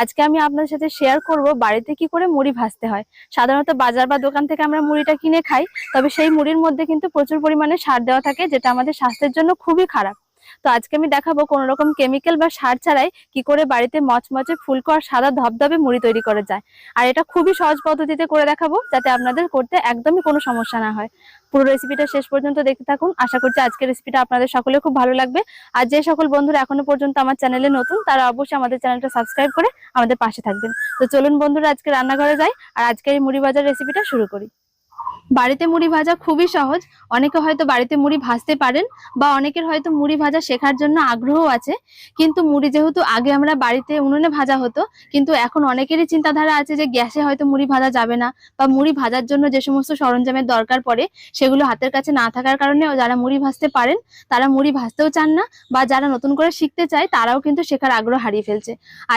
আজকে আমি আপনার সাথে শেয়ার করব বাড়িতে কি করে মুড়ি ভাজতে হয়। সাধারণত বাজার বা দোকান থেকে আমরা মুড়িটা কিনে খাই, তবে সেই মুড়ির মধ্যে কিন্তু প্রচুর পরিমাণে সার দেওয়া থাকে, যেটা আমাদের স্বাস্থ্যের জন্য খুবই খারাপ। তো আজকে আমি দেখাবো কোনো রকম কেমিক্যাল বা সার ছাড়াই কি করে বাড়িতে মচমচে ফুলকো আর সাদা ধবধবে মুড়ি তৈরি করা যায়। আর এটা খুবই সহজ পদ্ধতিতে করে দেখাবো যাতে আপনাদের করতে একদমই কোনো সমস্যা না হয়। পুরো রেসিপিটা শেষ পর্যন্ত দেখতে থাকুন। আশা করছি আজকের রেসিপিটা আপনাদের সকলে খুব ভালো লাগবে। আর যে সকল বন্ধুরা এখনও পর্যন্ত আমার চ্যানেলে নতুন, তারা অবশ্যই আমাদের চ্যানেলটা সাবস্ক্রাইব করে আমাদের পাশে থাকবেন। তো চলুন বন্ধুরা, আজকে রান্নাঘরে যাই। আর আজকের এই মুড়ি ভাজার রেসিপিটা শুরু করি। বাড়িতে মুড়ি ভাজা খুবই সহজ। অনেকে হয়তো বাড়িতে মুড়ি ভাজতে পারেন বা অনেকের হয়তো মুড়ি ভাজা শেখার জন্য আগ্রহ আছে। কিন্তু মুড়ি যেহেতু আগে আমরা বাড়িতে উনুনে ভাজা হতো, কিন্তু এখন অনেকেরই চিন্তাধারা আছে যে গ্যাসে হয়তো মুড়ি ভাজা যাবে না বা মুড়ি ভাজার জন্য যে সমস্ত সরঞ্জামের দরকার পড়ে, সেগুলো হাতের কাছে না থাকার কারণে যারা মুড়ি ভাজতে পারেন, তারা মুড়ি ভাজতেও চান না বা যারা নতুন করে শিখতে চায়, তারাও কিন্তু শেখার আগ্রহ হারিয়ে ফেলছে। আজ